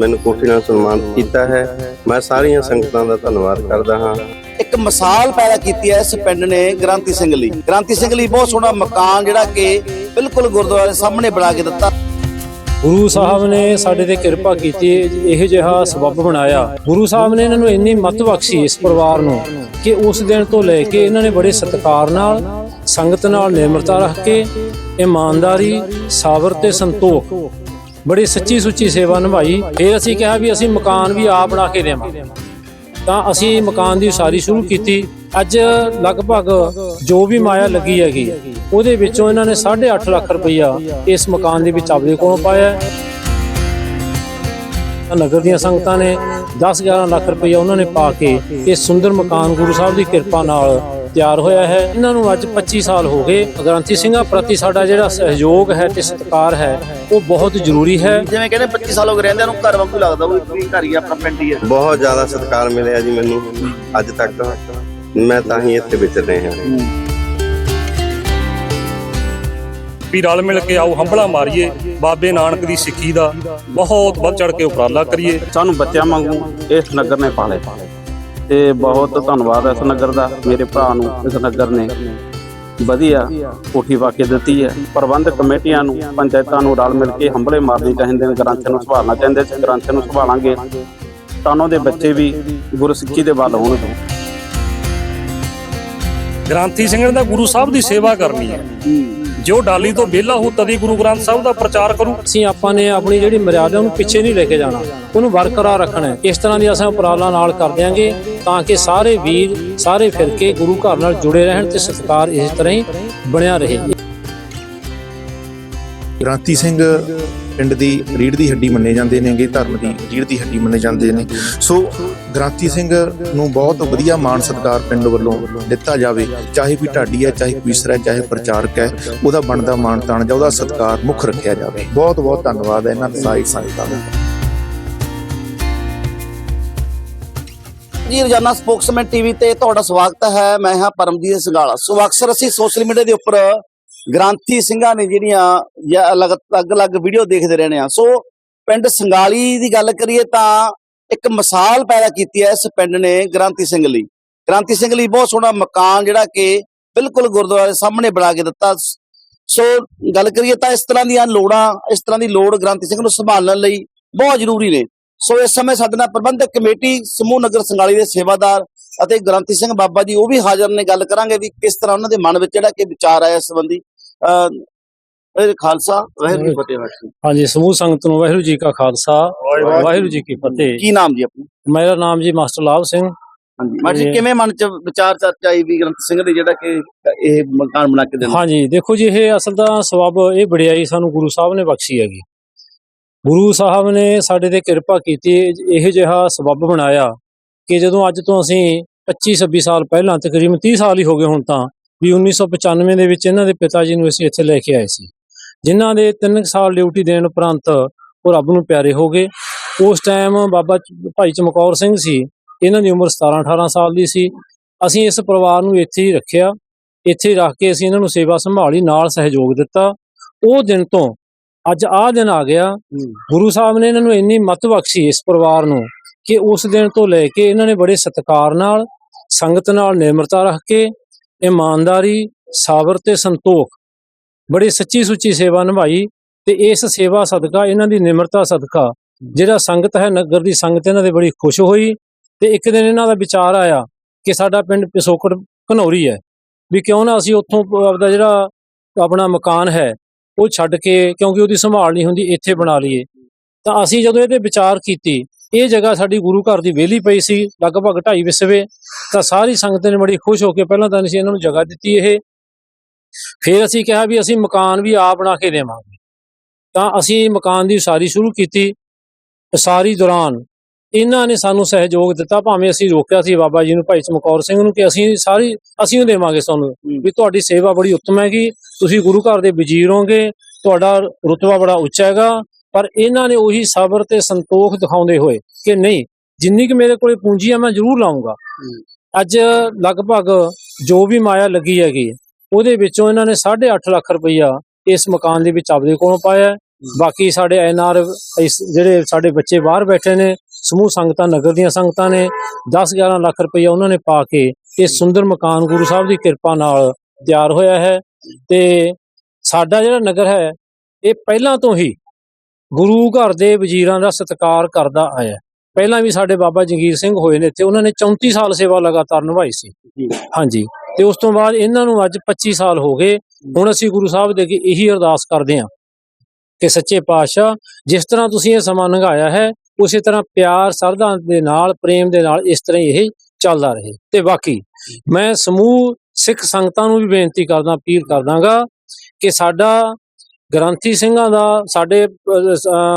ਮੈਨੂੰ ਕੋਠੀ ਨਾਲ ਸਨਮਾਨਿਤ ਕੀਤਾ ਹੈ। ਮੈਂ ਸਾਰੀਆਂ ਸੰਗਤਾਂ ਦਾ ਧੰਨਵਾਦ ਕਰਦਾ ਹਾਂ। ਇੱਕ ਮਿਸਾਲ ਪੈਦਾ ਕੀਤੀ ਹੈ ਇਸ ਪਿੰਡ ਨੇ ਗ੍ਰਾਂਤੀ ਸਿੰਘ ਲਈ। ਗ੍ਰਾਂਤੀ ਸਿੰਘ ਲਈ ਬਹੁਤ ਸੋਹਣਾ ਮਕਾਨ ਜਿਹੜਾ ਕਿ ਬਿਲਕੁਲ ਗੁਰਦੁਆਰੇ ਸਾਹਮਣੇ ਬਣਾ ਕੇ ਦਿੱਤਾ। ਗੁਰੂ ਸਾਹਿਬ ਨੇ ਸਾਡੇ ਤੇ ਕਿਰਪਾ ਕੀਤੀ ਇਹ ਜਿਹਾ ਸਬੱਬ ਬਣਾਇਆ। ਗੁਰੂ ਸਾਹਿਬ ਨੇ ਇਹਨਾਂ ਨੂੰ ਇੰਨੀ ਮੱਤ ਬਖਸ਼ੀ ਇਸ ਪਰਿਵਾਰ ਨੂੰ ਕਿ ਉਸ ਦਿਨ ਤੋਂ ਲੈ ਕੇ ਇਹਨਾਂ ਨੇ ਬੜੇ ਸਤਿਕਾਰ ਨਾਲ ਸੰਗਤ ਨਾਲ ਨਿਮਰਤਾ ਰੱਖ ਕੇ ਇਮਾਨਦਾਰੀ ਸਾਬਰ ਤੇ ਸੰਤੋਖ ਬੜੀ ਸੱਚੀ ਸੁੱਚੀ ਸੇਵਾ ਨਿਭਾਈ। ਫਿਰ ਅਸੀਂ ਕਿਹਾ ਵੀ ਅਸੀਂ ਮਕਾਨ ਵੀ ਆਪ ਬਣਾ ਕੇ ਦੇਵਾਂਗੇ ਤਾਂ ਅਸੀਂ ਮਕਾਨ ਦੀ ਉਸਾਰੀ ਸ਼ੁਰੂ ਕੀਤੀ। ਅੱਜ ਲਗਭਗ ਜੋ ਵੀ ਮਾਇਆ ਲੱਗੀ ਹੈਗੀ, ਉਹਦੇ ਵਿੱਚੋਂ ਇਹਨਾਂ ਨੇ 8.5 ਲੱਖ ਰੁਪਈਆ ਇਸ ਮਕਾਨ ਦੇ ਵਿੱਚ ਆਪਦੇ ਕੋਲੋਂ ਪਾਇਆ ਨਗਰ ਦੀਆਂ ਸੰਗਤਾਂ ਨੇ 10-11 ਲੱਖ ਰੁਪਈਆ ਉਹਨਾਂ ਨੇ ਪਾ ਕੇ ਇਹ ਸੁੰਦਰ ਮਕਾਨ ਗੁਰੂ ਸਾਹਿਬ ਦੀ ਕਿਰਪਾ ਨਾਲ ਤਿਆਰ ਹੋਇਆ ਹੈ। ਇਹਨਾਂ ਨੂੰ ਅੱਜ 25 ਸਾਲ ਹੋ ਗਏ। ਗ੍ਰੰਥੀ ਸਿੰਘਾਂ ਪ੍ਰਤੀ ਸਾਡਾ ਜਿਹੜਾ ਸਹਿਯੋਗ ਹੈ ਤੇ ਸਤਿਕਾਰ ਹੈ ਉਹ ਬਹੁਤ ਜ਼ਰੂਰੀ ਹੈ। ਜਿਵੇਂ ਕਹਿੰਦੇ 25 ਸਾਲ ਹੋ ਗਏ ਰਹਿੰਦਿਆਂ ਨੂੰ ਘਰ ਵਾਂਗੂ ਲੱਗਦਾ ਉਹ ਵੀ ਘਰ ਹੀ ਆਪਣਾ ਪਿੰਡ ਹੀ ਹੈ। ਬਹੁਤ ਜ਼ਿਆਦਾ ਸਤਿਕਾਰ ਮਿਲਿਆ ਜੀ ਮੈਨੂੰ ਅੱਜ ਤੱਕ। ਮੈਂ ਤਾਂ ਹੀ ਇੱਥੇ ਵਿਚਰ ਰਿਹਾ ਹਾਂ। ਵੀ ਰਲ ਮਿਲ ਕੇ ਆਓ ਹੰਬਲਾ ਮਾਰੀਏ। ਬਾਬੇ ਨਾਨਕ ਦੀ ਸਿੱਖੀ ਦਾ ਬਹੁਤ ਵੱਧ ਚੜ ਕੇ ਉਪਰਾਲਾ ਕਰੀਏ। ਸਾਨੂੰ ਬੱਚਿਆਂ ਵਾਂਗੂ ਇਸ ਨਗਰ ਨੇ ਪਾਲੇ। ਤੇ ਬਹੁਤ ਧੰਨਵਾਦ ਇਸ ਨਗਰ ਦਾ ਮੇਰੇ ਭਰਾ ਨੂੰ ਇਸ ਨਗਰ ਨੇ। ਵਧੀਆ ਕੋਠੀ ਪਾ ਕੇ ਦਿੱਤੀ ਹੈ। ਪ੍ਰਬੰਧਕ ਕਮੇਟੀਆਂ ਨੂੰ ਪੰਚਾਇਤਾਂ ਨੂੰ ਰਲ ਮਿਲ ਕੇ ਹੰਬਲੇ ਮਾਰਨੇ ਚਾਹੀਦੇ ਨੇ ਗ੍ਰੰਥ ਨੂੰ ਸੰਭਾਲਣਾ ਚਾਹੀਦੇ ਸੀ ਗ੍ਰੰਥ ਨੂੰ ਸੰਭਾਲਾਂਗੇ। ਤਾਂ ਉਹਨਾਂ ਦੇ ਬੱਚੇ ਵੀ ਗੁਰਸਿੱਖੀ ਦੇ ਵੱਲ ਹੋਣਗੇ। ਗ੍ਰੰਥੀ ਸਿੰਘ ਨੇ ਤਾਂ ਗੁਰੂ ਸਾਹਿਬ ਦੀ ਸੇਵਾ ਕਰਨੀ ਹੈ। ਜੋ ਡਾਲੀ ਤੋਂ ਵਿਹਲਾ ਹੋ ਤਦੀ ਗੁਰੂ ਗ੍ਰੰਥ ਸਾਹਿਬ ਦਾ ਪ੍ਰਚਾਰ ਕਰੂ। ਅਸੀਂ ਆਪਾਂ ਨੇ ਆਪਣੀ ਜਿਹੜੀ ਮਰਿਆਦਾ ਨੂੰ ਪਿੱਛੇ ਨਹੀਂ ਲੈ ਕੇ ਜਾਣਾ, ਉਹਨੂੰ ਬਰਕਰਾਰ ਰੱਖਣਾ ਇਸ ਤਰ੍ਹਾਂ ਦੀ ਅਸੀਂ ਉਪਰਾਲਾ ਨਾਲ ਕਰ ਦਿਆਂਗੇ ਤਾਂ ਕਿ ਸਾਰੇ ਵੀਰ, ਸਾਰੇ ਫਿਰਕੇ ਗੁਰੂ ਘਰ ਨਾਲ ਜੁੜੇ ਰਹਿਣ ਤੇ ਸਤਿਕਾਰ ਇਸ ਤਰ੍ਹਾਂ ਹੀ ਬਣਿਆ ਰਹੇ। ਗ੍ਰਾਂਤੀ ਸਿੰਘ ਪਿੰਡ ਦੀ ਰੀੜ ਦੀ ਹੱਡੀ ਮੰਨੇ ਜਾਂਦੇ ਨੇਗੇ, ਧਰਮ ਦੀ ਰੀੜ ਦੀ ਹੱਡੀ ਮੰਨੇ ਜਾਂਦੇ ਨੇ। ਸੋ ਗ੍ਰਾਂਤੀ ਸਿੰਘ ਨੂੰ ਬਹੁਤ ਵਧੀਆ ਮਾਣ ਸਤਿਕਾਰ ਪਿੰਡ ਵੱਲੋਂ ਦਿੱਤਾ ਜਾਵੇ, ਚਾਹੇ ਕੋਈ ਢਾਡੀ ਹੈ, ਚਾਹੇ ਕੋਈ ਇਸਰਾ ਚਾਹੇ ਪ੍ਰਚਾਰਕ ਹੈ, ਉਹਦਾ ਬਣਦਾ ਮਾਣ ਤਾਣ ਜਾਂ ਉਹਦਾ ਸਤਿਕਾਰ ਮੁੱਖ ਰੱਖਿਆ ਜਾਵੇ। ਬਹੁਤ ਬਹੁਤ ਧੰਨਵਾਦ ਹੈ ਇਹਨਾਂ ਸਾਰੀ ਸੰਗਤਾਂ ਦਾ। ਜੀ, ਰੋਜ਼ਾਨਾ ਸਪੋਕਸਮੈਨ ਟੀਵੀ ਤੇ ਤੁਹਾਡਾ ਸਵਾਗਤ ਹੈ। ਮੈਂ ਹਾਂ ਪਰਮਜੀਤ ਸੰਗਾਲਾ ਸੋ ਅਕਸਰ ਅਸੀਂ ਸੋਸ਼ਲ ਮੀਡੀਆ ਦੇ ਉੱਪਰ ਗ੍ਰਾਂਥੀ ਸਿੰਘਾਂ ਨੇ ਜਿਹੜੀਆਂ ਜਾਂ ਅਲੱਗ ਅਲੱਗ ਵੀਡੀਓ ਦੇਖਦੇ ਰਹਿੰਦੇ ਆ। ਸੋ ਪਿੰਡ ਸੰਗਾਲੀ ਦੀ ਗੱਲ ਕਰੀਏ ਤਾਂ ਇੱਕ ਮਿਸਾਲ ਪੈਦਾ ਕੀਤੀ ਹੈ ਇਸ ਪਿੰਡ ਨੇ ਗ੍ਰਾਂਥੀ ਸਿੰਘ ਲਈ। ਗ੍ਰਾਂਥੀ ਸਿੰਘ ਲਈ ਬਹੁਤ ਸੋਹਣਾ ਮਕਾਨ ਜਿਹੜਾ ਕਿ ਬਿਲਕੁਲ ਗੁਰਦੁਆਰੇ ਸਾਹਮਣੇ ਬਣਾ ਕੇ ਦਿੱਤਾ। ਸੋ ਗੱਲ ਕਰੀਏ ਤਾਂ ਇਸ ਤਰ੍ਹਾਂ ਦੀਆਂ ਲੋੜਾਂ, ਇਸ ਤਰ੍ਹਾਂ ਦੀ ਲੋੜ ਗ੍ਰਾਂਥੀ ਸਿੰਘ ਨੂੰ ਸੰਭਾਲਣ ਲਈ ਬਹੁਤ ਜ਼ਰੂਰੀ ਨੇ। ਸੋ ਇਸ ਸਮੇਂ ਸਾਡੇ ਨਾਲ ਪ੍ਰਬੰਧਕ ਕਮੇਟੀ ਸਮੂਹ ਨਗਰ ਸੰਗਾਲੀ ਦੇ ਸੇਵਾਦਾਰ ਅਤੇ ਗ੍ਰੰਥੀ ਸਿੰਘ ਬਾਬਾ ਜੀ ਉਹ ਵੀ ਹਾਜ਼ਰ ਨੇ। ਗੱਲ ਕਰਾਂਗੇ ਵੀ ਕਿਸ ਤਰ੍ਹਾਂ ਉਹਨਾਂ ਦੇ ਮਨ ਵਿੱਚ ਜਿਹੜਾ ਕਿ ਵਿਚਾਰ ਆਇਆ ਇਸ ਸੰਬੰਧੀ। ਇਹ ਖਾਲਸਾ ਵਾਹਿਗੁਰੂ ਜੀ ਕੀ ਫਤਿਹ ਵਾਹਿਗੁਰੂ। ਹਾਂਜੀ ਸਮੂਹ ਸੰਗਤ ਨੂੰ ਵਾਹਿਗੁਰੂ ਜੀ ਕਾ ਖਾਲਸਾ ਵਾਹਿਗੁਰੂ ਜੀ ਕੀ ਫਤਿਹ। ਕੀ ਨਾਮ ਜੀ ਆਪਣਾ? ਮੇਰਾ ਨਾਮ ਜੀ ਮਾਸਟਰ ਲਾਭ ਸਿੰਘ। ਹਾਂਜੀ ਮੈਂ ਜੀ ਕਿਵੇਂ ਮਨ ਚ ਵਿਚਾਰ ਚਰਚਾ ਆਈ ਵੀ ਗ੍ਰੰਥੀ ਸਿੰਘ ਦੇ ਜਿਹੜਾ ਕਿ ਇਹ ਮਕਾਨ ਬਣਾ ਕੇ ਦੇਣਾ ਹਾਂਜੀ ਦੇਖੋ ਜੀ ਇਹ ਅਸਲ ਦਾ ਸਬਬ ਇਹ ਵਡਿਆਈ ਸਾਨੂੰ ਗੁਰੂ ਸਾਹਿਬ ਨੇ ਬਖਸ਼ੀ ਹੈਗੀ। ਗੁਰੂ ਸਾਹਿਬ ਨੇ ਸਾਡੇ ਤੇ ਕਿਰਪਾ ਕੀਤੀ ਇਹ ਜਿਹਾ ਸਬਬ ਬਣਾਇਆ ਕਿ ਜਦੋਂ ਅੱਜ ਤੋਂ ਅਸੀਂ 25 26 ਸਾਲ ਪਹਿਲਾਂ ਤਕਰੀਬਨ 30 ਸਾਲ ਹੀ ਹੋ ਗਏ ਹੁਣ ਤਾਂ ਵੀ 1995 ਦੇ ਵਿੱਚ ਇਹਨਾਂ ਦੇ ਪਿਤਾ ਜੀ ਨੂੰ ਅਸੀਂ ਇੱਥੇ ਲੈ ਕੇ ਆਏ ਸੀ। ਜਿਨ੍ਹਾਂ ਦੇ 3 ਸਾਲ ਡਿਊਟੀ ਦੇਣ ਉਪਰੰਤ ਉਹ ਰੱਬ ਨੂੰ ਪਿਆਰੇ ਹੋ ਗਏ। ਉਸ ਟਾਈਮ ਬਾਬਾ ਭਾਈ ਚਮਕੌਰ ਸਿੰਘ ਸੀ। ਇਹਨਾਂ ਦੀ ਉਮਰ 17 18 ਸਾਲ ਦੀ ਸੀ। ਅਸੀਂ ਇਸ ਪਰਿਵਾਰ ਨੂੰ ਇੱਥੇ ਹੀ ਰੱਖਿਆ। ਇੱਥੇ ਰੱਖ ਕੇ ਅਸੀਂ ਇਹਨਾਂ ਨੂੰ ਸੇਵਾ ਸੰਭਾਲੀ ਨਾਲ ਸਹਿਯੋਗ ਦਿੱਤਾ। ਉਹ ਦਿਨ ਤੋਂ ਅੱਜ ਆਹ ਦਿਨ ਆ ਗਿਆ। ਗੁਰੂ ਸਾਹਿਬ ਨੇ ਇਹਨਾਂ ਨੂੰ ਇੰਨੀ ਮੱਤ ਬਖਸ਼ੀ ਇਸ ਪਰਿਵਾਰ ਨੂੰ ਕਿ ਉਸ ਦਿਨ ਤੋਂ ਲੈ ਕੇ ਇਹਨਾਂ ਨੇ ਬੜੇ ਸਤਿਕਾਰ ਨਾਲ ਸੰਗਤ ਨਾਲ ਨਿਮਰਤਾ ਰੱਖ ਕੇ ਇਮਾਨਦਾਰੀ, ਸਾਬਰ ਤੇ ਸੰਤੋਖ। ਬੜੀ ਸੱਚੀ ਸੁੱਚੀ ਸੇਵਾ ਨਿਭਾਈ ਤੇ ਇਸ ਸੇਵਾ ਸਦਕਾ, ਇਹਨਾਂ ਦੀ ਨਿਮਰਤਾ ਸਦਕਾ। ਜਿਹੜਾ ਸੰਗਤ ਹੈ, ਨਗਰ ਦੀ ਸੰਗਤ, ਇਹਨਾਂ ਦੇ ਬੜੀ ਖੁਸ਼ ਹੋਈ ਤੇ ਇੱਕ ਦਿਨ ਇਹਨਾਂ ਦਾ ਵਿਚਾਰ ਆਇਆ ਕਿ ਸਾਡਾ ਪਿੰਡ ਪਿਸੋਕੜ ਘਨੌਰੀ ਹੈ। ਵੀ ਕਿਉਂ ਨਾ ਅਸੀਂ ਉੱਥੋਂ ਆਪਦਾ ਜਿਹੜਾ ਆਪਣਾ ਮਕਾਨ ਹੈ, ਉਹ ਛੱਡ ਕੇ ਕਿਉਂਕਿ ਉਹਦੀ ਸੰਭਾਲ ਨਹੀਂ ਹੁੰਦੀ, ਇੱਥੇ ਬਣਾ ਲਈਏ। ਤਾਂ ਅਸੀਂ ਜਦੋਂ ਇਹਦੇ ਵਿਚਾਰ ਕੀਤੀ ਇਹ ਜਗ੍ਹਾ ਸਾਡੀ ਗੁਰੂ ਘਰ ਦੀ ਵਿਹਲੀ ਪਈ ਸੀ ਲਗਭਗ 2.5 ਵਿਸਵੇ ਤਾਂ ਸਾਰੀ ਸੰਗਤ ਨੇ ਬੜੀ ਖੁਸ਼ ਹੋ ਕੇ ਪਹਿਲਾਂ ਤਾਂ ਅਸੀਂ ਇਹਨਾਂ ਨੂੰ ਜਗ੍ਹਾ ਦਿੱਤੀ ਇਹ। ਫਿਰ ਅਸੀਂ ਕਿਹਾ ਵੀ ਅਸੀਂ ਮਕਾਨ ਵੀ ਆਪ ਬਣਾ ਕੇ ਦੇਵਾਂਗੇ। ਤਾਂ ਅਸੀਂ ਮਕਾਨ ਦੀ ਉਸਾਰੀ ਸ਼ੁਰੂ ਕੀਤੀ। ਉਸਾਰੀ ਦੌਰਾਨ ਇਹਨਾਂ ਨੇ ਸਾਨੂੰ ਸਹਿਯੋਗ ਦਿੱਤਾ ਭਾਵੇਂ ਅਸੀਂ ਰੋਕਿਆ ਸੀ ਬਾਬਾ ਜੀ ਨੂੰ ਭਾਈ ਚਮਕੌਰ ਸਿੰਘ ਨੂੰ ਕਿ ਅਸੀਂ ਸਾਰੀ ਅਸੀਂ ਦੇਵਾਂਗੇ ਤੁਹਾਨੂੰ ਵੀ ਤੁਹਾਡੀ ਸੇਵਾ ਬੜੀ ਉੱਤਮ ਹੈਗੀ। ਤੁਸੀਂ ਗੁਰੂ ਘਰ ਦੇ ਵਜ਼ੀਰ ਹੋਗੇ ਤੁਹਾਡਾ ਰੁਤਬਾ ਬੜਾ ਉੱਚਾ ਹੈਗਾ। ਪਰ ਇਹਨਾਂ ਨੇ ਉਹੀ ਸਬਰ ਤੇ ਸੰਤੋਖ ਦਿਖਾਉਂਦੇ ਹੋਏ ਕਿ ਨਹੀਂ ਜਿੰਨੀ ਕਿ ਮੇਰੇ ਕੋਲੇ ਪੂੰਜੀ ਆ ਮੈਂ ਜ਼ਰੂਰ ਲਾਉਂਗਾ। ਅੱਜ ਲਗਭਗ ਜੋ ਵੀ ਮਾਇਆ ਲੱਗੀ ਹੈਗੀ ਉਹਦੇ ਵਿੱਚੋਂ ਇਹਨਾਂ ਨੇ 8.5 ਲੱਖ ਰੁਪਈਆ ਇਸ ਮਕਾਨ ਦੇ ਵਿੱਚ ਆਪਦੇ ਕੋਲੋਂ ਪਾਇਆ। ਬਾਕੀ ਸਾਡੇ ਐਨਆਰ ਇਸ ਜਿਹੜੇ ਸਾਡੇ ਬੱਚੇ ਬਾਹਰ ਬੈਠੇ ਨੇ ਸਮੂਹ ਸੰਗਤਾਂ ਨਗਰ ਦੀਆਂ ਸੰਗਤਾਂ ਨੇ 10 11 ਲੱਖ ਰੁਪਈਆ ਉਹਨਾਂ ਨੇ ਪਾ ਕੇ ਇਹ ਸੁੰਦਰ ਮਕਾਨ ਗੁਰੂ ਸਾਹਿਬ ਦੀ ਕਿਰਪਾ ਨਾਲ ਤਿਆਰ ਹੋਇਆ ਹੈ। ਤੇ ਸਾਡਾ ਜਿਹੜਾ ਨਗਰ ਹੈ ਇਹ ਪਹਿਲਾਂ ਤੋਂ ਹੀ ਗੁਰੂ ਘਰ ਦੇ ਵਜ਼ੀਰਾਂ ਦਾ ਸਤਿਕਾਰ ਕਰਦਾ ਆਇਆ। ਪਹਿਲਾਂ ਵੀ ਸਾਡੇ ਬਾਬਾ ਜੰਗੀਰ ਸਿੰਘ ਹੋਏ ਨੇ ਤੇ ਉਹਨਾਂ ਨੇ 34 ਸਾਲ ਸੇਵਾ ਲਗਾਤਾਰ ਨਿਭਾਈ ਸੀ। ਹਾਂਜੀ। ਤੇ ਉਸ ਤੋਂ ਬਾਅਦ ਇਹਨਾਂ ਨੂੰ ਅੱਜ 25 ਸਾਲ ਹੋ ਗਏ। ਹੁਣ ਅਸੀਂ ਗੁਰੂ ਸਾਹਿਬ ਦੇ ਅੱਗੇ ਇਹੀ ਅਰਦਾਸ ਕਰਦੇ ਹਾਂ ਕਿ ਸੱਚੇ ਪਾਤਸ਼ਾਹ ਜਿਸ ਤਰ੍ਹਾਂ ਤੁਸੀਂ ਇਹ ਸਮਾਂ ਲੰਘਾਇਆ ਹੈ ਉਸੇ ਤਰ੍ਹਾਂ ਪਿਆਰ ਸਰਦਾ ਦੇ ਨਾਲ ਪ੍ਰੇਮ ਦੇ ਨਾਲ ਇਸ ਤਰ੍ਹਾਂ ਹੀ ਇਹ ਚੱਲਦਾ ਰਹੇ। ਤੇ ਬਾਕੀ ਮੈਂ ਸਮੂਹ ਸਿੱਖ ਸੰਗਤਾਂ ਨੂੰ ਵੀ ਬੇਨਤੀ ਕਰਦਾ ਅਪੀਲ ਕਰਦਾਗਾ ਕਿ ਸਾਡਾ ਗ੍ਰੰਥੀ ਸਿੰਘਾਂ ਦਾ ਸਾਡੇ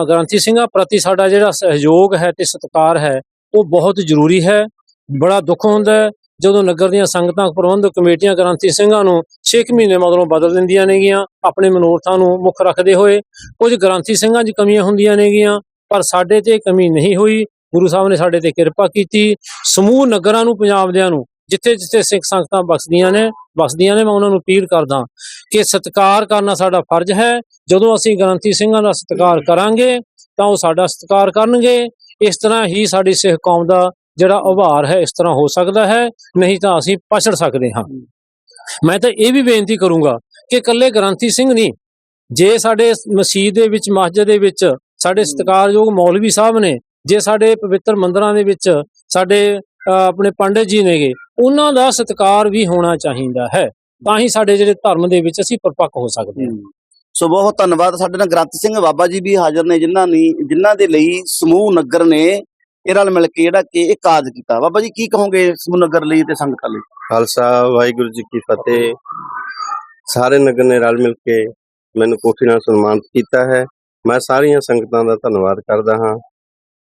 ਗ੍ਰੰਥੀ ਸਿੰਘਾਂ ਪ੍ਰਤੀ ਸਾਡਾ ਜਿਹੜਾ ਸਹਿਯੋਗ ਹੈ ਤੇ ਸਤਿਕਾਰ ਹੈ, ਉਹ ਬਹੁਤ ਜ਼ਰੂਰੀ ਹੈ। ਬੜਾ ਦੁੱਖ ਹੁੰਦਾ ਹੈ ਜਦੋਂ ਨਗਰ ਦੀਆਂ ਸੰਗਤਾਂ ਪ੍ਰਬੰਧਕ ਕਮੇਟੀਆਂ ਗ੍ਰੰਥੀ ਸਿੰਘਾਂ ਨੂੰ 6 ਮਹੀਨੇ ਮਗਰੋਂ ਬਦਲ ਦਿੰਦੀਆਂ ਨੇਗੀਆਂ, ਆਪਣੇ ਮਨੋਰਥਾਂ ਨੂੰ ਮੁੱਖ ਰੱਖਦੇ ਹੋਏ। ਕੁਝ ਗ੍ਰੰਥੀ ਸਿੰਘਾਂ 'ਚ ਕਮੀਆਂ ਹੁੰਦੀਆਂ ਨੇਗੀਆਂ, ਪਰ ਸਾਡੇ ਤੇ ਕਮੀ ਨਹੀਂ ਹੋਈ। ਗੁਰੂ ਸਾਹਿਬ ਨੇ ਸਾਡੇ ਤੇ ਕਿਰਪਾ ਕੀਤੀ। ਸਮੂਹ ਨਗਰਾਂ ਨੂੰ, ਪੰਜਾਬ ਦਿਆਂ ਨੂੰ ਜਿੱਥੇ ਜਿੱਥੇ ਸਿੱਖ ਸੰਗਤਾਂ ਬਖਸ਼ਦੀਆਂ ਨੇ ਬਖਸ਼ਦੀਆਂ ਨੇ, ਮੈਂ ਉਹਨਾਂ ਨੂੰ ਅਪੀਲ ਕਰਦਾ ਕਿ ਸਤਿਕਾਰ ਕਰਨਾ ਸਾਡਾ ਫਰਜ਼ ਹੈ। ਜਦੋਂ ਅਸੀਂ ਗ੍ਰੰਥੀ ਸਿੰਘਾਂ ਦਾ ਸਤਿਕਾਰ ਕਰਾਂਗੇ, ਤਾਂ ਉਹ ਸਾਡਾ ਸਤਿਕਾਰ ਕਰਨਗੇ। ਇਸ ਤਰ੍ਹਾਂ ਹੀ ਸਾਡੀ ਸਿੱਖ ਕੌਮ ਦਾ ਜਿਹੜਾ ਉਭਾਰ ਹੈ, ਇਸ ਤਰ੍ਹਾਂ ਹੋ ਸਕਦਾ ਹੈ। ਨਹੀਂ ਤਾਂ ਅਸੀਂ ਪਛੜ ਸਕਦੇ ਹਾਂ। ਮੈਂ ਤਾਂ ਇਹ ਵੀ ਬੇਨਤੀ ਕਰੂੰਗਾ ਕਿ ਇਕੱਲੇ ਗ੍ਰੰਥੀ ਸਿੰਘ ਨਹੀਂ, ਜੇ ਸਾਡੇ ਮਸਜਿਦ ਦੇ ਵਿੱਚ, ਮਸਜਿਦ ਦੇ ਵਿੱਚ ਸਾਡੇ ਸਤਿਕਾਰਯੋਗ ਮੌਲਵੀ ਸਾਹਿਬ ਨੇ, ਜੇ ਸਾਡੇ ਪਵਿੱਤਰ ਮੰਦਰਾਂ ਦੇ ਵਿੱਚ ਸਾਡੇ ਆਪਣੇ ਪੰਡਿਤ ਜੀ ਨੇਗੇ ਉਹਨਾਂ ਦਾ ਸਤਿਕਾਰ ਵੀ ਹੋਣਾ ਚਾਹੀਦਾ ਹੈ। ਤਾਂ ਹੀ ਸਾਡੇ ਜਿਹੜੇ ਧਰਮ ਦੇ ਵਿੱਚ ਅਸੀਂ ਪਰਪੱਕ ਹੋ ਸਕਦੇ ਹਾਂ। ਸੋ ਬਹੁਤ ਧੰਨਵਾਦ। ਸਾਡੇ ਨਾਲ ਗ੍ਰੰਥ ਸਿੰਘ ਬਾਬਾ ਜੀ ਵੀ ਹਾਜ਼ਰ ਨੇ ਜਿਨ੍ਹਾਂ ਨੇ ਜਿਨ੍ਹਾਂ ਦੇ ਲਈ ਸਮੂਹ ਨਗਰ ਨੇ ਇਹ ਰਲ ਮਿਲ ਕੇ ਜਿਹੜਾ ਕਿ ਇਹ ਕਾਜ ਕੀਤਾ। ਬਾਬਾ ਜੀ ਕੀ ਕਹੋਗੇ ਸਮੂਹ ਨਗਰ ਲਈ ਤੇ ਸੰਗਤਾਂ ਲਈ? ਖਾਲਸਾ ਵਾਹਿਗੁਰੂ ਜੀ ਕੀ ਫਤਿਹ। ਸਾਰੇ ਨਗਰ ਨੇ ਰਲ ਮਿਲ ਕੇ ਮੈਨੂੰ ਕੋਠੀ ਨਾਲ ਸਨਮਾਨਿਤ ਕੀਤਾ ਹੈ। ਮੈਂ ਸਾਰੀਆਂ ਸੰਗਤਾਂ ਦਾ ਧੰਨਵਾਦ ਕਰਦਾ ਹਾਂ।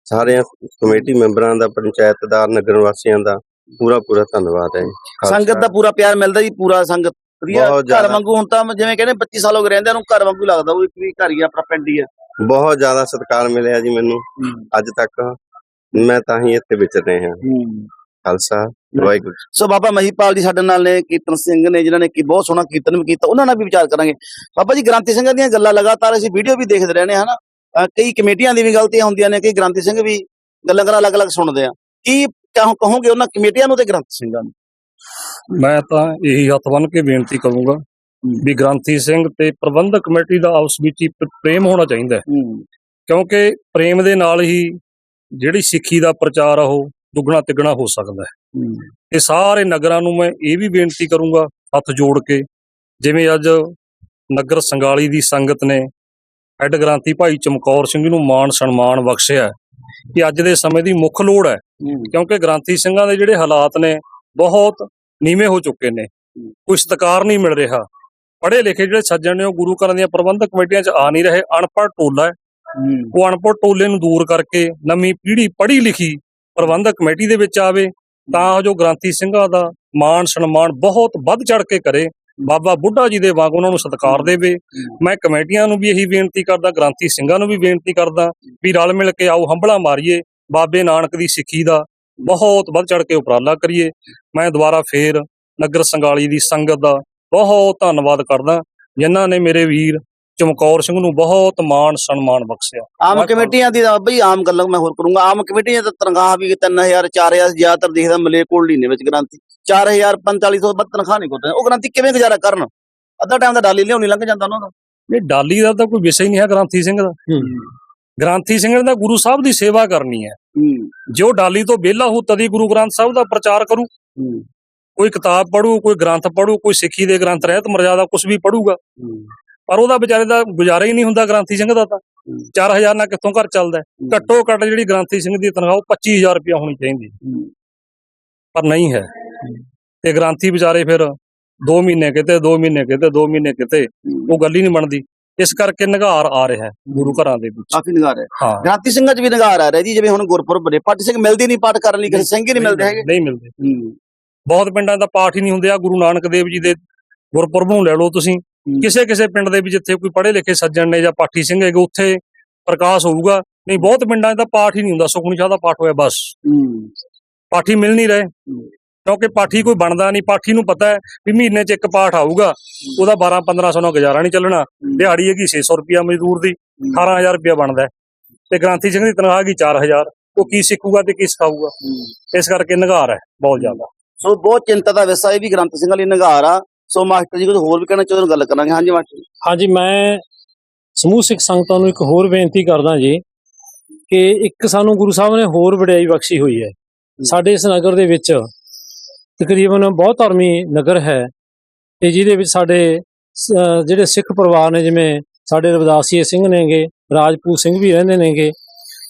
ਸਾਰਿਆਂ ਕਮੇਟੀ ਮੈਂਬਰਾਂ ਦਾ ਪੰਚਾਇਤਦਾਰ ਨਗਰ ਵਾਸੀਆਂ ਦਾ ਪੂਰਾ ਪੂਰਾ ਧੰਨਵਾਦ ਹੈ ਖਾਲਸਾ। ਸੰਗਤ ਦਾ ਪੂਰਾ ਪਿਆਰ ਮਿਲਦਾ ਜੀ ਪੂਰਾ ਸੰਗਤ। ਵਧੀਆ ਬਹੁਤ ਘਰ ਜ਼ਿਆਦਾ। ਵਾਂਗੂ ਹੁਣ ਤਾਂ ਜਿਵੇਂ ਕਹਿੰਦੇ 25 ਸਾਲ ਹੋ ਗਏ ਰਹਿੰਦਿਆਂ ਨੂੰ ਘਰ ਵਾਂਗੂ ਲੱਗਦਾ ਉਹ ਇੱਕ ਵੀ ਘਰ ਹੀ ਆ, ਆਪਣਾ ਪਿੰਡ ਹੀ ਆ। ਬਹੁਤ ਜ਼ਿਆਦਾ ਸਤਿਕਾਰ ਮਿਲਿਆ ਜੀ ਮੈਨੂੰ ਅੱਜ ਤੱਕ। ਮੈਂ ਤਾਂ ਹੀ ਇੱਥੇ ਵਿਚਰ ਰਹੇ ਹਾਂ। ਖਾਲਸਾ ਵਾਹਿਗੁਰੂ ਜੀ। ਸੋ ਬਾਬਾ ਮਹੀਪਾਲ ਜੀ ਸਾਡੇ ਨਾਲ ਨੇ ਕੀਰਤਨ ਸਿੰਘ ਨੇ ਜਿਨ੍ਹਾਂ ਨੇ ਕਿ ਬਹੁਤ ਸੋਹਣਾ ਕੀਰਤਨ ਵੀ ਕੀਤਾ ਉਹਨਾਂ ਨਾਲ ਵੀ ਵਿਚਾਰ ਕਰਾਂਗੇ। ਬਾਬਾ ਜੀ ਗ੍ਰਾਂਤੀ ਸਿੰਘਾਂ ਦੀਆਂ ਗੱਲਾਂ ਲਗਾਤਾਰ ਅਸੀਂ ਵੀਡੀਓ ਵੀ ਦੇਖਦੇ ਰਹਿੰਦੇ ਹਾਂ ਹਨਾ ਅਹ ਕਈ ਕਮੇਟੀਆਂ ਦੀ ਵੀ ਗਲਤੀਆਂ ਹੁੰਦੀਆਂ ਨੇ ਕਈ ਗ੍ਰਾਂਤੀ ਸਿੰਘ ਵੀ ਗੱਲਾਂ ਗੱਲਾਂ ਅਲੱਗ-ਅਲੱਗ ਸੁਣਦੇ ਆ। ਕੀ ਕਹੋ ਕਹੋਗੇ ਉਹਨਾਂ ਕਮੇਟੀਆਂ ਨੂੰ ਤੇ ਗ੍ਰਾਂਤੀ ਸਿੰਘਾਂ ਨੂੰ। ਮੈਂ ਤਾਂ ਇਹੀ ਹੱਥ ਬੰਨ ਕੇ ਬੇਨਤੀ ਕਰੂੰਗਾ ਵੀ ਗ੍ਰੰਥੀ ਸਿੰਘ ਤੇ ਪ੍ਰਬੰਧਕ ਕਮੇਟੀ ਦਾ ਆਪਸ ਵਿੱਚ ਹੀ ਪ- ਪ੍ਰੇਮ ਹੋਣਾ ਚਾਹੀਦਾ ਹੈ। ਕਿਉਂਕਿ ਪ੍ਰੇਮ ਦੇ ਨਾਲ ਹੀ ਜਿਹੜੀ ਸਿੱਖੀ ਦਾ ਪ੍ਰਚਾਰ ਆ ਉਹ ਦੁੱਗਣਾ ਤਿੱਗਣਾ ਹੋ ਸਕਦਾ ਹੈ। ਇਹ ਸਾਰੇ ਨਗਰਾਂ ਨੂੰ ਮੈਂ ਇਹ ਵੀ ਬੇਨਤੀ ਕਰੂੰਗਾ ਹੱਥ ਜੋੜ ਕੇ ਜਿਵੇਂ ਅੱਜ ਨਗਰ ਸੰਗਾਲੀ ਦੀ ਸੰਗਤ ਨੇ ਹੈੱਡ ਗ੍ਰਾਂਤੀ ਭਾਈ ਚਮਕੌਰ ਸਿੰਘ ਨੂੰ ਮਾਣ ਸਨਮਾਨ ਬਖਸ਼ਿਆ ਕਿ ਅੱਜ ਦੇ ਸਮੇਂ ਦੀ ਮੁੱਖ ਲੋੜ ਹੈ ਕਿਉਂਕਿ ਗ੍ਰਾਂਤੀ ਸਿੰਘਾਂ ਦੇ ਜਿਹੜੇ ਹਾਲਾਤ ਨੇ ਬਹੁਤ ਨੀਵੇਂ ਹੋ ਚੁੱਕੇ ਨੇ। ਕੋਈ ਸਤਿਕਾਰ ਨਹੀਂ ਮਿਲ ਰਿਹਾ। ਪੜ੍ਹੇ ਲਿਖੇ ਜਿਹੜੇ ਸੱਜਣ ਨੇ ਉਹ ਗੁਰੂ ਘਰਾਂ ਦੀਆਂ ਪ੍ਰਬੰਧਕ ਕਮੇਟੀਆਂ 'ਚ ਆ ਨਹੀਂ ਰਹੇ। ਅਨਪੜ੍ਹ ਟੋਲਾ ਹੈ। ਉਹ ਅਨਪੜ੍ਹ ਟੋਲੇ ਨੂੰ ਦੂਰ ਕਰਕੇ ਨਵੀਂ ਪੀੜ੍ਹੀ ਪੜ੍ਹੀ ਲਿਖੀ ਪ੍ਰਬੰਧਕ ਕਮੇਟੀ ਦੇ ਵਿੱਚ ਆਵੇ ਤਾਂ ਜੋ ਗ੍ਰਾਂਤੀ ਸਿੰਘਾਂ ਦਾ ਮਾਣ ਸਨਮਾਨ ਬਹੁਤ ਵੱਧ ਚੜ ਕੇ ਕਰੇ। ਬਾਬਾ ਬੁੱਢਾ ਜੀ ਦੇ ਵਾਂਗ ਉਹਨਾਂ ਨੂੰ ਸਤਿਕਾਰ ਦੇਵੇ। ਮੈਂ ਕਮੇਟੀਆਂ ਨੂੰ ਵੀ ਇਹੀ ਬੇਨਤੀ ਕਰਦਾ ਗ੍ਰਾਂਤੀ ਸਿੰਘਾਂ ਨੂੰ ਵੀ ਬੇਨਤੀ ਕਰਦਾ ਵੀ ਰਲ ਮਿਲ ਕੇ ਆਓ ਹੰਬਲਾ ਮਾਰੀਏ। ਬਾਬੇ ਨਾਨਕ ਦੀ ਸਿੱਖੀ ਦਾ ਬਹੁਤ ਵੱਧ ਚੜ ਕੇ ਉਪਰਾਲਾ ਕਰੀਏ। ਮੈਂ ਦੁਬਾਰਾ ਫੇਰ ਨਗਰ ਸੰਗਾਲੀ ਦੀ ਸੰਗਤ ਦਾ ਬਹੁਤ ਧੰਨਵਾਦ ਕਰਦਾ ਜਿਨ੍ਹਾਂ ਨੇ ਮੇਰੇ ਵੀਰ ਚਮਕੌਰ ਸਿੰਘ ਨੂੰ ਬਹੁਤ ਮਾਣ ਸਨਮਾਨ ਬਖਸ਼ਿਆ। ਆਮ ਕਮੇਟੀਆਂ ਦੀ ਬਈ ਆਮ ਗੱਲਾਂ ਮੈਂ ਹੋਰ ਕਰੂੰਗਾ। ਆਮ ਕਮੇਟੀਆਂ ਤਾਂ ਤਨਖਾਹ ਵੀ 3000 4000 ਜ਼ਿਆਦਾਤਰ ਦੇਖਦਾ ਮਲੇਕੋਟਲੀ ਨੇ ਵਿੱਚ ਗ੍ਰਾਂਤੀ 4000 4500 ਵੱਧ ਤਨਖਾਹ ਨਹੀਂ ਕੋਤੇ ਉਹ ਗ੍ਰਾਂਤੀ ਕਿਵੇਂ ਗੁਜ਼ਾਰਾ ਕਰਨ? ਅੱਧਾ ਟਾਈਮ ਦਾ ਡਾਲੀ ਲਿਆਉਣੀ ਲੰਘ ਜਾਂਦਾ ਉਹਨਾਂ ਦਾ ਇਹ ਡਾਲੀ ਦਾ ਤਾਂ ਕੋਈ ਵਿਸ਼ਾ ਹੀ ਨਹੀਂ ਹੈ ਗ੍ਰਾਂਥੀ ਸਿੰਘ ਦਾ। ਗ੍ਰਾਂਥੀ ਸਿੰਘ ਤਾਂ ਗੁਰੂ ਸਾਹਿਬ ਦੀ ਸੇਵਾ ਕਰਨੀ ਹੈ। ਜੋ ਡਾਲੀ ਤੋਂ ਵਿਹਲਾ ਹੋ ਤਦੀ ਗੁਰੂ ਗ੍ਰੰਥ ਸਾਹਿਬ ਦਾ ਪ੍ਰਚਾਰ ਕਰੂ। ਕੋਈ ਕਿਤਾਬ ਪੜੂ ਕੋਈ ਗ੍ਰੰਥ ਪੜੂ ਕੋਈ ਸਿੱਖੀ ਦੇ ਗ੍ਰੰਥ ਰਹਿਤ ਮਰਜ਼ਾਦਾ ਕੁਝ ਵੀ ਪੜੂਗਾ ਪਰ ਉਹਦਾ ਵਿਚਾਰੇ ਦਾ ਗੁਜ਼ਾਰਾ ਹੀ ਨਹੀਂ ਹੁੰਦਾ ਗ੍ਰਾਂਥੀ ਸਿੰਘ ਦਾ ਤਾਂ। 4000 ਨਾਲ ਕਿੱਥੋਂ ਘਰ ਚੱਲਦਾ? ਘੱਟੋ ਘੱਟ ਜਿਹੜੀ ਗ੍ਰਾਂਥੀ ਸਿੰਘ ਦੀ ਤਨਖਾਹ ਉਹ 25000 ਰੁਪਇਆ ਹੋਣੀ ਚਾਹੀਦੀ। ਪਰ ਨਹੀਂ ਹੈ। ਤੇ ਗ੍ਰਾਂਥੀ ਵਿਚਾਰੇ ਫਿਰ 2 ਮਹੀਨੇ ਕਿਤੇ 2 ਮਹੀਨੇ ਕਿਤੇ 2 ਮਹੀਨੇ ਕਿਤੇ ਉਹ ਗੱਲ ਹੀ ਨਹੀਂ ਬਣਦੀ। ਇਸ ਕਰਕੇ ਨਿਗਾਰ ਆ ਰਿਹਾ ਹੈ ਗੁਰੂ ਘਰਾਂ ਦੇ ਵਿੱਚ। ਕਾਫੀ ਨਿਗਾਰ ਹੈ। ਹਾਂ। ਗ੍ਰਾਂਤੀ ਸਿੰਘਾਂ 'ਚ ਵੀ ਨਿਗਾਰ ਆ ਰਿਹਾ ਜੀ ਜਿਵੇਂ ਹੁਣ ਗੁਰਪੁਰਬ ਬੜੇ ਪਾਠੀ ਸਿੰਘ ਮਿਲਦੇ ਨਹੀਂ ਪਾਠ ਕਰਨ ਲਈ ਕਿਸੇ ਸਿੰਘ ਹੀ ਨਹੀਂ ਮਿਲਦੇ ਹੈਗੇ। ਨਹੀਂ ਮਿਲਦੇ। ਬਹੁਤ ਪਿੰਡਾਂ ਦਾ ਪਾਠ ਹੀ ਨਹੀਂ ਹੁੰਦੇ। ਆ ਗੁਰੂ ਨਾਨਕ ਦੇਵ ਜੀ ਦੇ ਗੁਰਪੁਰਬ ਨੂੰ ਲੈ ਲਓ ਤੁਸੀਂ। ਕਿਸੇ ਕਿਸੇ ਪਿੰਡ ਦੇ ਵੀ ਜਿੱਥੇ ਕੋਈ ਪੜ੍ਹੇ ਲਿਖੇ ਸੱਜਣ ਨੇ ਜਾਂ ਪਾਠੀ ਸਿੰਘ ਹੈਗੇ ਉੱਥੇ ਪ੍ਰਕਾਸ਼ ਹੋਊਗਾ। ਨਹੀਂ ਬਹੁਤ ਪਿੰਡਾਂ ਤਾਂ ਪਾਠ ਹੀ ਨਹੀਂ ਹੁੰਦਾ। ਸੁਖਮਨੀ ਸਾਹਿਬ ਦਾ ਪਾਠ ਹੋਇਆ ਬਸ। ਪਾਠੀ ਮਿਲ ਨਹੀਂ ਰਹੇ। ਕਿਉਂਕਿ ਪਾਠੀ ਕੋਈ ਬਣਦਾ ਨਹੀਂ ਪਾਠੀ ਨੂੰ ਪਤਾ ਹੈ ਵੀ ਮਹੀਨੇ 'ਚ ਇੱਕ ਪਾਠ ਆਊਗਾ ਉਹਦਾ 12 1500 ਨਾਲ ਗੁਜ਼ਾਰਾ ਨਹੀਂ ਚੱਲਣਾ। ਦਿਹਾੜੀ ਹੈਗੀ 600 ਰੁਪਿਆ ਮਜ਼ਦੂਰ ਦੀ 18000 ਰੁਪਿਆ ਬਣਦਾ ਹੈ। ਤੇ ਗ੍ਰਾਂਥੀ ਸਿੰਘ ਦੀ ਤਨਖਾਹ ਹੈਗੀ 4000 ਉਹ ਕੀ ਸਿੱਖੂਗਾ ਤੇ ਕੀ ਸਿਖਾਊਗਾ? ਇਸ ਕਰਕੇ ਨਿਗਾਰ ਹੈ ਬਹੁਤ ਜ਼ਿਆਦਾ। ਸੋ ਬਹੁਤ ਚਿੰਤਾ ਦਾ ਵਿਸ਼ਾ ਇਹ ਵੀ ਗ੍ਰੰਥ ਸਿੰਘ ਲਈ ਨਿਗਾਰ ਆ। ਸੋ ਮਾਸਟਰ ਜੀ ਕੁਝ ਹੋਰ ਵੀ ਕਹਿਣਾ ਚਾਹੁੰਦੇ ਗੱਲ ਕਰਾਂਗੇ। ਹਾਂਜੀ ਮਾਸਟਰ ਜੀ। ਹਾਂਜੀ ਮੈਂ ਸਮੂਹ ਸਿੱਖ ਸੰਗਤਾਂ ਨੂੰ ਇੱਕ ਹੋਰ ਬੇਨਤੀ ਕਰਦਾ ਜੀ ਕਿ ਇੱਕ ਸਾਨੂੰ ਗੁਰੂ ਸਾਹਿਬ ਨੇ ਹੋਰ ਵਡਿਆਈ ਬਖਸ਼ੀ ਹੋਈ ਹੈ। ਸਾਡੇ ਇਸ ਨਗਰ ਦੇ ਵਿੱਚ ਤਕਰੀਬਨ ਬਹੁਤ ਧਰਮੀ ਨਗਰ ਹੈ ਤੇ ਜਿਹਦੇ ਵਿੱਚ ਸਾਡੇ ਜਿਹੜੇ ਸਿੱਖ ਪਰਿਵਾਰ ਨੇ, ਜਿਵੇਂ ਸਾਡੇ ਰਵਿਦਾਸੀਏ ਸਿੰਘ ਨੇਗੇ, ਰਾਜਪੂਤ ਸਿੰਘ ਵੀ ਰਹਿੰਦੇ ਨੇਗੇ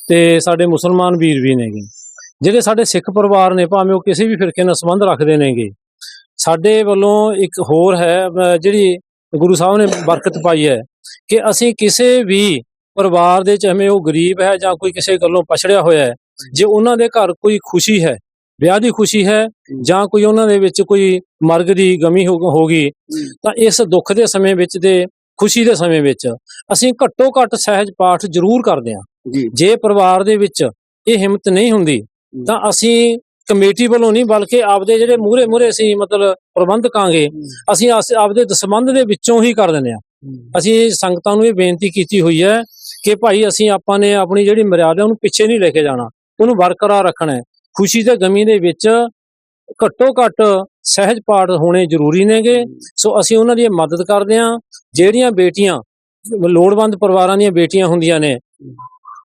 ਤੇ ਸਾਡੇ ਮੁਸਲਮਾਨ ਵੀਰ ਵੀ ਨੇਗੇ। ਜਿਹੜੇ ਸਾਡੇ ਸਿੱਖ ਪਰਿਵਾਰ ਨੇ, ਭਾਵੇਂ ਉਹ ਕਿਸੇ ਵੀ ਫਿਰਕੇ ਨਾਲ ਸੰਬੰਧ ਰੱਖਦੇ ਨੇਗੇ, ਸਾਡੇ ਵੱਲੋਂ ਇੱਕ ਹੋਰ ਹੈ ਜਿਹੜੀ ਗੁਰੂ ਸਾਹਿਬ ਨੇ ਬਰਕਤ ਪਾਈ ਹੈ ਕਿ ਅਸੀਂ ਕਿਸੇ ਵੀ ਪਰਿਵਾਰ ਦੇ ਚਾਹੇ ਉਹ ਗਰੀਬ ਹੈ ਜਾਂ ਕੋਈ ਕਿਸੇ ਗੱਲੋਂ ਪਛੜਿਆ ਹੋਇਆ ਹੈ, ਜੇ ਉਹਨਾਂ ਦੇ ਘਰ ਕੋਈ ਖੁਸ਼ੀ ਹੈ ਵਿਆਹ ਦੀ ਖੁਸ਼ੀ ਹੈ ਜਾਂ ਕੋਈ ਉਹਨਾਂ ਦੇ ਵਿੱਚ ਕੋਈ ਮਰਗ ਦੀ ਗਮੀ ਹੋ ਹੋ। ਗਈ ਤਾਂ ਇਸ ਦੁੱਖ ਦੇ ਸਮੇਂ ਵਿੱਚ ਤੇ ਖੁਸ਼ੀ ਦੇ ਸਮੇਂ ਵਿੱਚ ਅਸੀਂ ਘੱਟੋ ਘੱਟ ਸਹਿਜ ਪਾਠ ਜ਼ਰੂਰ ਕਰਦੇ ਹਾਂ। ਜੀ। ਪਰਿਵਾਰ ਦੇ ਵਿੱਚ ਇਹ ਹਿੰਮਤ ਨਹੀਂ ਹੁੰਦੀ ਤਾਂ ਅਸੀਂ ਕਮੇਟੀ ਵੱਲੋਂ ਨਹੀਂ ਬਲਕਿ ਆਪਦੇ ਜਿਹੜੇ ਮੂਹਰੇ ਮੂਹਰੇ ਅਸੀਂ ਮਤਲਬ ਪ੍ਰਬੰਧਕਾਂਗੇ ਅਸੀਂ ਆਸ- ਆਪਦੇ ਦਸਮੰਦ ਦੇ ਵਿੱਚੋਂ ਹੀ ਕਰ ਦਿੰਦੇ ਹਾਂ। ਅਸੀਂ ਸੰਗਤਾਂ ਨੂੰ ਇਹ ਬੇਨਤੀ ਕੀਤੀ ਹੋਈ ਹੈ ਕਿ ਭਾਈ ਅਸੀਂ ਆਪਾਂ ਨੇ ਆਪਣੀ ਜਿਹੜੀ ਮਰਿਆਦਾ ਉਹਨੂੰ ਪਿੱਛੇ ਨਹੀਂ ਲੈ ਕੇ ਜਾਣਾ ਉਹਨੂੰ ਬਰਕਰਾਰ ਰੱਖਣਾ ਹੈ। ਖੁਸ਼ੀ ਤੇ ਗਮੀ ਦੇ ਵਿੱਚ ਘੱਟੋ ਘੱਟ ਸਹਿਜ ਪਾਠ ਹੋਣੇ ਜ਼ਰੂਰੀ ਨੇਗੇ। ਸੋ ਅਸੀਂ ਉਹਨਾਂ ਦੀ ਮਦਦ ਕਰਦੇ ਹਾਂ। ਜਿਹੜੀਆਂ ਬੇਟੀਆਂ, ਲੋੜਵੰਦ ਪਰਿਵਾਰਾਂ ਦੀਆਂ ਬੇਟੀਆਂ ਹੁੰਦੀਆਂ ਨੇ,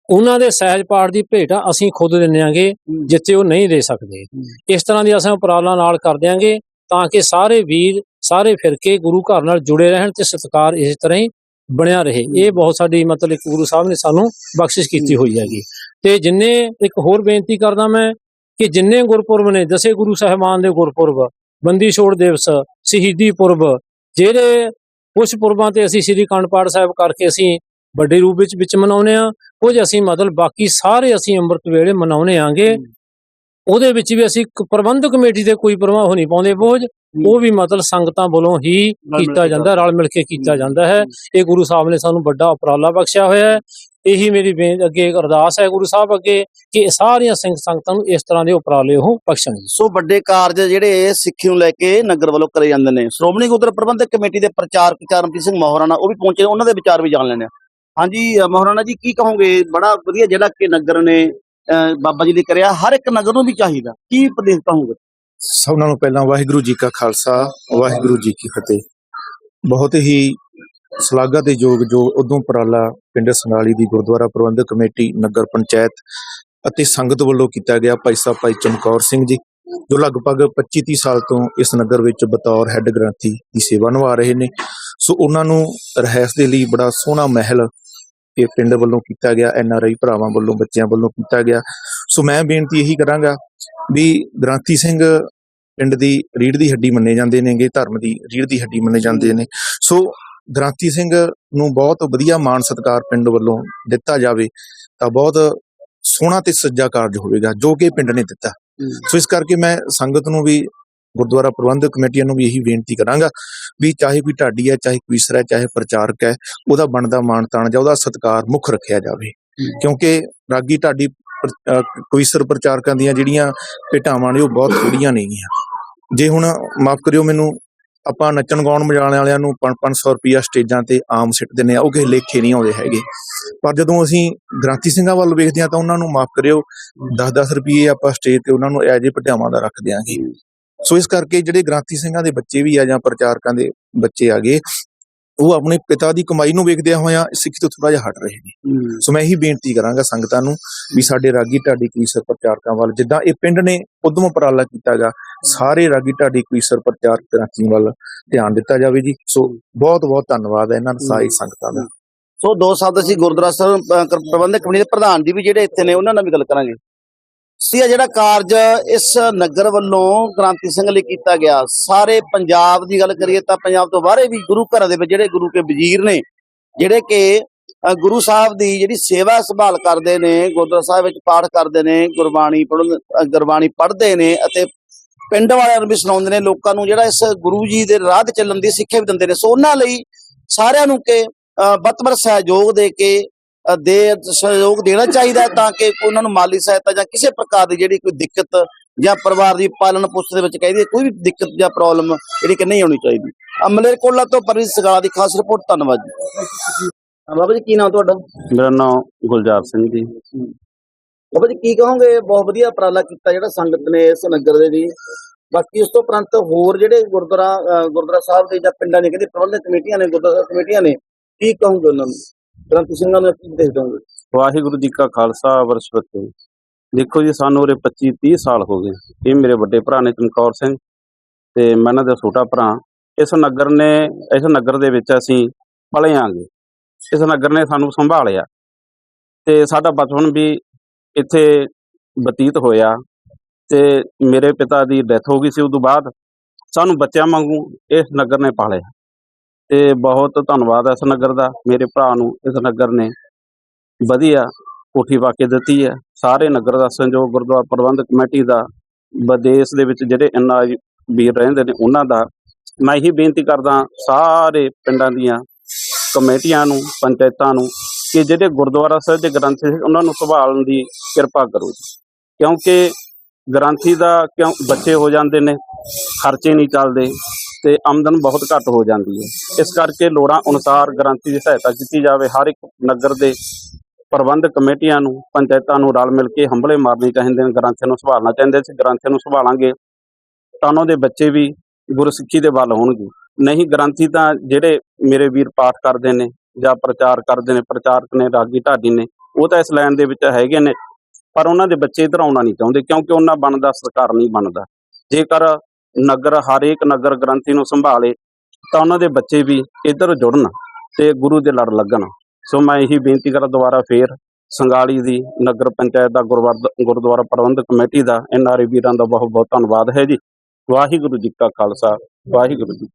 ਉਹਨਾਂ ਦੇ ਸਹਿਜ ਪਾਠ ਦੀ ਭੇਟ ਅਸੀਂ ਖੁਦ ਦਿੰਦੇ ਆਂਗੇ ਜਿੱਥੇ ਉਹ ਨਹੀਂ ਦੇ ਸਕਦੇ। ਇਸ ਤਰ੍ਹਾਂ ਦੀ ਅਸੀਂ ਉਪਰਾਲਾ ਨਾਲ ਕਰ ਦਿਆਂਗੇ ਤਾਂ ਕਿ ਸਾਰੇ ਵੀਰ, ਸਾਰੇ ਫਿਰਕੇ ਗੁਰੂ ਘਰ ਨਾਲ ਜੁੜੇ ਰਹਿਣ ਤੇ ਸਤਿਕਾਰ ਇਸੇ ਤਰ੍ਹਾਂ ਹੀ ਬਣਿਆ ਰਹੇ। ਇਹ ਬਹੁਤ ਸਾਡੀ ਮਤਲਬ ਇੱਕ ਗੁਰੂ ਸਾਹਿਬ ਨੇ ਸਾਨੂੰ ਬਖਸ਼ਿਸ਼ ਕੀਤੀ ਹੋਈ ਹੈਗੀ। ਤੇ ਜਿੰਨੇ ਇੱਕ ਹੋਰ ਬੇਨਤੀ ਕਰਦਾ ਮੈਂ ਕਿ ਜਿੰਨੇ ਗੁਰਪੁਰਬ ਨੇ ਦਸੇ ਗੁਰੂ ਸਾਹਿਬਾਨ ਦੇ ਗੁਰਪੁਰਬ ਬੰਦੀ ਛੋੜ ਦਿਵਸ ਸ਼ਹੀਦੀ ਪੁਰਬ ਜਿਹੜੇ ਕੁਝ ਪੁਰਬਾਂ ਤੇ ਅਸੀਂ ਸ੍ਰੀ ਅਖੰਡ ਪਾਠ ਸਾਹਿਬ ਕਰਕੇ ਅਸੀਂ ਵੱਡੇ ਰੂਪ ਵਿੱਚ ਵਿੱਚ ਮਨਾਉਨੇ ਆ ਕੁਝ ਅਸੀਂ ਮਤਲਬ ਬਾਕੀ ਸਾਰੇ ਅਸੀਂ ਅੰਮ੍ਰਿਤ ਵੇਲੇ ਮਨਾਉਨੇ ਆਂਗੇ ਉਹਦੇ ਵਿੱਚ ਵੀ ਅਸੀਂ ਪ੍ਰਬੰਧਕ ਕਮੇਟੀ ਦੇ ਕੋਈ ਪ੍ਰਵਾਹ ਨਹੀਂ ਪਾਉਂਦੇ ਬੋਝ ਉਹ ਵੀ ਮਤਲਬ ਸੰਗਤਾਂ ਵੱਲੋਂ ਹੀ ਕੀਤਾ ਜਾਂਦਾ ਰਲ ਮਿਲ ਕੇ ਕੀਤਾ ਜਾਂਦਾ ਹੈ। ਇਹ ਗੁਰੂ ਸਾਹਿਬ ਨੇ ਸਾਨੂੰ ਵੱਡਾ ਉਪਰਾਲਾ ਬਖਸ਼ਿਆ ਹੋਇਆ ਹੈ। ਇਹੀ ਮੇਰੀ ਬੇਨ ਅੱਗੇ ਇੱਕ ਅਰਦਾਸ ਹੈ ਗੁਰੂ ਸਾਹਿਬ ਅੱਗੇ ਕਿ ਸਾਰੀਆਂ ਸਿੰਘ ਸੰਗਤਾਂ ਨੂੰ ਇਸ ਤਰ੍ਹਾਂ ਦੇ ਉਪਰਾਲੇ ਉਹ ਬਖਸ਼ਣ ਸੋ ਵੱਡੇ ਕਾਰਜ ਜਿਹੜੇ ਸਿੱਖੀ ਨੂੰ ਲੈ ਕੇ ਨਗਰ ਵੱਲੋਂ ਕਰੇ ਜਾਂਦੇ ਨੇ। ਸ਼੍ਰੋਮਣੀ ਗੁਰਦੁਆਰਾ ਪ੍ਰਬੰਧਕ ਕਮੇਟੀ ਦੇ ਪ੍ਰਚਾਰਕ ਚਰਨਪ੍ਰੀਤ ਸਿੰਘ ਮੋਹਰਾਣਾ ਉਹ ਵੀ ਪਹੁੰਚੇ ਉਹਨਾਂ ਦੇ ਵਿਚਾਰ ਵੀ ਜਾਣ ਲੈਣੇ ਹਾਂਜੀ ਮੋਹਰਾਣਾ ਜੀ ਕੀ ਕਹੋਗੇ? ਬੜਾ ਵਧੀਆ ਜਿਹੜਾ ਕਿ ਨਗਰ ਨੇ ਬਾਬਾ ਜੀ ਨੇ ਕਰਿਆ ਹਰ ਇੱਕ ਨਗਰ ਨੂੰ ਵੀ ਚਾਹੀਦਾ। ਕੀ ਉਪਦੇਸ਼ ਕਹੋਗੇ? ਸਭ ਨਾਲੋਂ ਪਹਿਲਾਂ ਵਾਹਿਗੁਰੂ ਜੀ ਕਾ ਖਾਲਸਾ ਵਾਹਿਗੁਰੂ ਜੀ ਕੀ ਫਤਿਹ। ਬਹੁਤ ਹੀ ਸਲਾਗਾ ਦੇ ਯੋਗ ਜੋ ਉਦੋਂ ਪਰਾਲਾ ਪਿੰਡ ਸੰਗਾਲੀ ਦੀ ਗੁਰਦੁਆਰਾ ਪ੍ਰਬੰਧਕ ਕਮੇਟੀ, ਨਗਰ ਪੰਚਾਇਤ ਅਤੇ ਸੰਗਤ ਵੱਲੋਂ ਕੀਤਾ ਗਿਆ ਭਾਈ ਸਾਹਿਬ ਭਾਈ ਚਮਕੌਰ ਸਿੰਘ ਜੀ, ਜੋ ਲਗਭਗ 25-30 ਸਾਲ ਤੋਂ ਇਸ ਨਗਰ ਵਿੱਚ ਬਤੌਰ ਹੈੱਡ ਗ੍ਰੰਥੀ ਦੀ ਸੇਵਾ ਨਿਭਾ ਰਹੇ ਨੇ। ਸੋ ਉਹਨਾਂ ਨੂੰ ਰਹਿਸ ਦੇ ਲਈ ਬੜਾ ਸੋਹਣਾ ਮਹਿਲ ਇਹ ਪਿੰਡ ਵੱਲੋਂ ਕੀਤਾ ਗਿਆ, ਐਨ ਆਰ ਆਈ ਭਰਾਵਾਂ ਵੱਲੋਂ, ਬੱਚਿਆਂ ਵੱਲੋਂ ਕੀਤਾ ਗਿਆ। ਸੋ ਮੈਂ ਬੇਨਤੀ ਇਹੀ ਕਰਾਂਗਾ ਵੀ ਗ੍ਰੰਥੀ ਸਿੰਘ ਪਿੰਡ ਦੀ ਰੀੜ ਦੀ ਹੱਡੀ ਮੰਨੇ ਜਾਂਦੇ ਨੇਗੇ, ਧਰਮ ਦੀ ਰੀੜ ਦੀ ਹੱਡੀ ਮੰਨੇ ਜਾਂਦੇ ਨੇ। ਸੋ ਗ੍ਰਾਂਥੀ ਸਿੰਘ ਨੂੰ ਬਹੁਤ ਵਧੀਆ ਮਾਣ ਸਤਿਕਾਰ ਪਿੰਡ ਵੱਲੋਂ ਦਿੱਤਾ ਜਾਵੇ ਤਾਂ ਬਹੁਤ ਸੋਹਣਾ ਤੇ ਸੱਜਾ ਕਾਰਜ ਹੋਵੇਗਾ ਜੋ ਕਿ ਪਿੰਡ ਨੇ ਦਿੱਤਾ। ਸੋ ਇਸ ਕਰਕੇ ਮੈਂ ਸੰਗਤ ਨੂੰ ਵੀ ਗੁਰਦੁਆਰਾ ਪ੍ਰਬੰਧਕ ਕਮੇਟੀਆਂ ਨੂੰ ਵੀ ਇਹੀ ਬੇਨਤੀ ਕਰਾਂਗਾ ਵੀ ਚਾਹੇ ਕੋਈ ਢਾਡੀ ਹੈ ਚਾਹੇ ਕਵੀਸਰ ਹੈ ਚਾਹੇ ਪ੍ਰਚਾਰਕ ਹੈ ਉਹਦਾ ਬਣਦਾ ਮਾਣ ਤਾਣ ਜਾਂ ਉਹਦਾ ਸਤਿਕਾਰ ਮੁੱਖ ਰੱਖਿਆ ਜਾਵੇ। ਕਿਉਂਕਿ ਰਾਗੀ ਢਾਡੀ ਅਹ ਕਵੀਸਰ ਪ੍ਰਚਾਰਕਾਂ ਦੀਆਂ ਜਿਹੜੀਆਂ ਭੇਟਾਵਾਂ ਨੇ ਉਹ ਬਹੁਤ ਥੋੜੀਆਂ ਨੇਗੀਆਂ। ਜੇ ਹੁਣ ਮਾਫ ਕਰਿਓ ਮੈਨੂੰ ਆਪਾਂ ਨੱਚਣ ਗਾਉਣ ਵਜਾਉਣ ਵਾਲਿਆਂ ਨੂੰ 5-500 ਰੁਪਿਆ ਸਟੇਜਾਂ ਤੇ ਆਮ ਸਿੱਟ ਦਿੰਦੇ ਆ ਉਹ ਕਿਸੇ ਲੇਖੇ ਨਹੀਂ ਆਉਂਦੇ ਹੈਗੇ। ਪਰ ਜਦੋਂ ਅਸੀਂ ਗ੍ਰਾਂਥੀ ਸਿੰਘਾਂ ਵੱਲ ਵੇਖਦੇ ਹਾਂ ਤਾਂ ਉਹਨਾਂ ਨੂੰ ਮਾਫ ਕਰਿਓ। 10-10 ਰੁਪਏ ਆਪਾਂ ਸਟੇਜ ਤੇ ਉਹਨਾਂ ਨੂੰ ਐਜੇ ਭਟਿਆਵਾਂ ਦਾ ਰੱਖ ਦਿਆਂਗੇ। ਸੋ ਇਸ ਕਰਕੇ ਜਿਹੜੇ ਗ੍ਰਾਂਥੀ ਸਿੰਘਾਂ ਦੇ ਬੱਚੇ ਵੀ ਆ ਜਾਂ ਪ੍ਰਚਾਰਕਾਂ ਦੇ ਬੱਚੇ ਆ ਆਗੇ ਉਹ ਆਪਣੇ ਪਿਤਾ ਦੀ ਕਮਾਈ ਨੂੰ ਵੇਖਦਿਆਂ ਹੋਇਆਂ ਸਿੱਖੀ ਤੋਂ ਥੋੜਾ ਜਿਹਾ ਹਟ ਰਹੇ ਨੇ। ਸੋ ਮੈਂ ਇਹੀ ਬੇਨਤੀ ਕਰਾਂਗਾ ਸੰਗਤਾਂ ਨੂੰ ਵੀ ਸਾਡੇ ਰਾਗੀ ਢਾਡੀ ਕਵੀਸਰ ਪ੍ਰਚਾਰਕਾਂ ਵੱਲ ਜਿੱਦਾਂ ਇਹ ਪਿੰਡ ਨੇ ਉਦਮ ਉਪਰਾਲਾ ਕੀਤਾਗਾ ਸਾਰੇ ਰਾਗੀ ਢਾਡੀ ਕਵੀਸਰ ਪ੍ਰਚਾਰਕ ਵੱਲ ਧਿਆਨ ਦਿੱਤਾ ਜਾਵੇ ਜੀ। ਸੋ ਬਹੁਤ ਬਹੁਤ ਧੰਨਵਾਦ ਹੈ ਇਹਨਾਂ ਸਾਰੀ ਸੰਗਤਾਂ ਦਾ। ਸੋ ਦੋ ਸ਼ਬਦ ਅਸੀਂ ਗੁਰਦੁਆਰਾ ਸਾਹਿਬ ਪ੍ਰਬੰਧਕ ਕਮੇਟੀ ਦੇ ਪ੍ਰਧਾਨ ਜੀ ਵੀ ਜਿਹੜੇ ਇੱਥੇ ਨੇ ਉਹਨਾਂ ਨਾਲ ਵੀ ਗੱਲ ਕਰਾਂਗੇ। ਸੀ ਜਿਹੜਾ ਕਾਰਜ ਇਸ ਨਗਰ ਵੱਲੋਂ ਕ੍ਰਾਂਤੀ ਸਿੰਘ ਲਈ ਕੀਤਾ ਗਿਆ। ਸਾਰੇ ਪੰਜਾਬ ਦੀ ਗੱਲ ਕਰੀਏ ਤਾਂ ਪੰਜਾਬ ਤੋਂ ਬਾਹਰੇ ਵੀ ਗੁਰੂ ਘਰਾਂ ਦੇ ਵਿੱਚ ਜਿਹੜੇ ਗੁਰੂ ਕੇ ਵਜ਼ੀਰ ਨੇ ਜਿਹੜੇ ਕਿ ਗੁਰੂ ਸਾਹਿਬ ਦੀ ਜਿਹੜੀ ਸੇਵਾ ਸੰਭਾਲ ਕਰਦੇ ਨੇ ਗੁਰਦੁਆਰਾ ਸਾਹਿਬ ਵਿੱਚ ਪਾਠ ਕਰਦੇ ਨੇ ਗੁਰਬਾਣੀ ਪੜ੍ਹਨ ਗੁਰਬਾਣੀ ਪੜ੍ਹਦੇ ਨੇ ਅਤੇ ਪਿੰਡ ਵਾਲਿਆਂ ਨੂੰ ਵੀ ਸੁਣਾਉਂਦੇ ਨੇ ਲੋਕਾਂ ਨੂੰ ਜਿਹੜਾ ਇਸ ਗੁਰੂ ਜੀ ਦੇ ਰਾਹ ਤੇ ਚੱਲਣ ਦੀ ਸਿੱਖਿਆ ਵੀ ਦਿੰਦੇ ਨੇ। ਸੋ ਉਹਨਾਂ ਲਈ ਸਾਰਿਆਂ ਨੂੰ ਕਿ ਅ, ਸਹਿਯੋਗ ਦੇ ਕੇ ਦੇ ਸਹਿਯੋਗ ਦੇਣਾ ਚਾਹੀਦਾ ਹੈ ਤਾਂ ਕਿ ਉਹਨਾਂ ਨੂੰ ਮਾਲੀ ਸਹਾਇਤਾ ਜਾਂ ਕਿਸੇ ਪ੍ਰਕਾਰ ਦੀ ਜਿਹੜੀ ਕੋਈ ਦਿੱਕਤ ਜਾਂ ਪਰਿਵਾਰ ਦੀ ਪਾਲਣ ਪੋਸ਼ਣ ਦੇ ਵਿੱਚ ਕਹਿੰਦੇ ਕੋਈ ਵੀ ਦਿੱਕਤ ਜਾਂ ਪ੍ਰੋਬਲਮ ਜਿਹੜੀ ਕਿ ਨਹੀਂ ਆਉਣੀ ਚਾਹੀਦੀ। ਅਮਲੇ ਕੋਲਾ ਤੋਂ ਪਰਵਿੰਦਰ ਸਗਾਲਾ ਦੀ ਖਾਸ ਰਿਪੋਰਟ ਧੰਨਵਾਦ ਜੀ। ਬਾਬਾ ਜੀ ਕੀ ਨਾਮ ਤੁਹਾਡਾ? ਮੇਰਾ ਨਾਮ ਗੁਲਜ਼ਾਰ ਸਿੰਘ ਜੀ। ਬਾਬਾ ਜੀ ਕੀ ਕਹੋਗੇ? ਬਹੁਤ ਵਧੀਆ ਉਪਰਾਲਾ ਕੀਤਾ ਜਿਹੜਾ ਸੰਗਤ ਨੇ ਇਸ ਨਗਰ ਦੇ ਵੀ। ਬਾਕੀ ਉਸ ਤੋਂ ਉਪਰੰਤ ਹੋਰ ਜਿਹੜੇ ਗੁਰਦੁਆਰਾ ਗੁਰਦੁਆਰਾ ਸਾਹਿਬ ਦੇ ਜਾਂ ਪਿੰਡਾਂ ਦੇ ਕਹਿੰਦੇ ਪ੍ਰਬੰਧਕ ਕਮੇਟੀਆਂ ਨੇ ਗੁਰਦੁਆਰਾ ਕਮੇਟੀਆਂ ਨੇ ਕੀ ਕਹੋਗੇ ਉਹਨਾਂ ਨੂੰ? ਗ੍ਰੰਥੀ ਸਿੰਘਾਂ ਨੂੰ ਕੀ ਦੇਖ ਦੋਗੇ ਵਾਹਿਗੁਰੂ ਜੀ ਕਾ ਖਾਲਸਾ ਵਰਸ਼ਵਤੇ ਦੇਖੋ ਜੀ, ਸਾਨੂੰ ਉਰੇ 25 30 ਸਾਲ ਹੋ ਗਏ। ਇਹ ਮੇਰੇ ਵੱਡੇ ਭਰਾ ਨੇ ਚਮਕੌਰ ਸਿੰਘ ਤੇ ਮੈਂ ਇਹਨਾਂ ਦਾ ਛੋਟਾ ਭਰਾ। ਇਸ ਨਗਰ ਨੇ, ਇਸ ਨਗਰ ਦੇ ਵਿੱਚ ਅਸੀਂ ਪਲੇ ਆਂਗੇ ਇਸ ਨਗਰ ਨੇ ਸਾਨੂੰ ਸੰਭਾਲਿਆ। ਤੇ ਸਾਡਾ ਬਚਪਨ ਵੀ ਇੱਥੇ ਬਤੀਤ ਹੋਇਆ। ਤੇ ਮੇਰੇ ਪਿਤਾ ਦੀ ਡੈਥ ਹੋ ਗਈ ਸੀ, ਉਦੋਂ ਬਾਅਦ ਸਾਨੂੰ ਬੱਚਿਆਂ ਵਾਂਗੂ ਇਸ ਨਗਰ ਨੇ ਪਾਲਿਆ। ਤੇ ਬਹੁਤ ਧੰਨਵਾਦ ਹੈ ਇਸ ਨਗਰ ਦਾ, ਮੇਰੇ ਭਰਾ ਨੂੰ ਇਸ ਨਗਰ ਨੇ ਵਧੀਆ ਕੋਠੀ ਪਾ ਕੇ ਦਿੱਤੀ ਹੈ। ਸਾਰੇ ਨਗਰ ਦਾ ਸੰਯੋਗ ਗੁਰਦੁਆਰਾ ਪ੍ਰਬੰਧਕ ਕਮੇਟੀ ਦਾ, ਵਿਦੇਸ਼ ਦੇ ਵਿੱਚ ਜਿਹੜੇ ਇੰਨਾ ਵੀਰ ਰਹਿੰਦੇ ਨੇ, ਉਹਨਾਂ ਦਾ। ਮੈਂ ਇਹੀ ਬੇਨਤੀ ਕਰਦਾ ਸਾਰੇ ਪਿੰਡਾਂ ਦੀਆਂ ਕਮੇਟੀਆਂ ਨੂੰ, ਪੰਚਾਇਤਾਂ ਨੂੰ, ਕਿ ਜਿਹੜੇ ਗੁਰਦੁਆਰਾ ਸਾਹਿਬ ਦੇ ਗ੍ਰੰਥੀ ਉਹਨਾਂ ਨੂੰ ਸੰਭਾਲਣ ਦੀ ਕਿਰਪਾ ਕਰੋ ਕਿਉਂਕਿ ਗ੍ਰੰਥੀ ਦਾ ਕਿਉਂ ਬੱਚੇ ਹੋ ਜਾਂਦੇ ਨੇ, ਖਰਚੇ ਨਹੀਂ ਚੱਲਦੇ। ਤੇ ਆਮਦਨ ਬਹੁਤ ਘੱਟ ਹੋ ਜਾਂਦੀ ਹੈ। ਇਸ ਕਰਕੇ ਲੋੜਾਂ ਅਨੁਸਾਰ ਗ੍ਰੰਥੀ ਦੀ ਸਹਾਇਤਾ ਕੀਤੀ ਜਾਵੇ। ਹਰ ਇੱਕ ਨਗਰ ਦੇ ਪ੍ਰਬੰਧਕ ਕਮੇਟੀਆਂ ਨੂੰ, ਪੰਚਾਇਤਾਂ ਨੂੰ ਰਲ ਮਿਲ ਕੇ ਹੰਬਲੇ ਮਾਰਨੇ ਚਾਹੀਦੇ ਨੇ ਗ੍ਰੰਥੀਆਂ ਨੂੰ ਸੰਭਾਲਣਾ ਚਾਹੀਦੇ ਸੀ ਗ੍ਰੰਥੀਆਂ ਨੂੰ ਸੰਭਾਲਾਂਗੇ, ਤਾਂ ਉਹਨਾਂ ਦੇ ਬੱਚੇ ਵੀ ਗੁਰਸਿੱਖੀ ਦੇ ਵੱਲ ਹੋਣਗੇ। ਨਹੀਂ, ਗ੍ਰੰਥੀ ਤਾਂ ਜਿਹੜੇ ਮੇਰੇ ਵੀਰ ਪਾਠ ਕਰਦੇ ਨੇ ਜਾਂ ਪ੍ਰਚਾਰ ਕਰਦੇ ਨੇ, ਪ੍ਰਚਾਰਕ ਨੇ, ਰਾਗੀ ਢਾਡੀ ਨੇ, ਉਹ ਤਾਂ ਇਸ ਲਾਈਨ ਦੇ ਵਿੱਚ ਹੈਗੇ ਨੇ, ਪਰ ਉਹਨਾਂ ਦੇ ਬੱਚੇ ਇੱਧਰ ਆਉਣਾ ਨਹੀਂ ਚਾਹੁੰਦੇ, ਕਿਉਂਕਿ ਉਹਨਾਂ ਬਣਦਾ, ਸਰਕਾਰ ਨਹੀਂ ਬਣਦਾ। ਜੇਕਰ ਨਗਰ ਹਰੇਕ ਨਗਰ ਗ੍ਰੰਥੀ ਨੂੰ ਸੰਭਾਲੇ, ਤਾਂ ਉਹਨਾਂ ਦੇ ਬੱਚੇ ਵੀ ਇੱਧਰ ਜੁੜਨ ਤੇ ਗੁਰੂ ਦੇ ਲੜ ਲੱਗਣ। ਸੋ ਮੈਂ ਇਹੀ ਬੇਨਤੀ ਕਰਾਂ ਦੁਬਾਰਾ ਫੇਰ ਸੰਗਾਲੀ ਦੀ ਨਗਰ ਪੰਚਾਇਤ ਦਾ ਗੁਰਵਰ- ਗੁਰਦੁਆਰਾ ਪ੍ਰਬੰਧਕ ਕਮੇਟੀ ਦਾ ਐਨਆਰਏ ਵੀਰਾਂ ਦਾ ਬਹੁਤ ਬਹੁਤ ਧੰਨਵਾਦ ਹੈ ਜੀ। ਵਾਹਿਗੁਰੂ ਜੀ ਕਾ ਖਾਲਸਾ, ਵਾਹਿਗੁਰੂ ਜੀ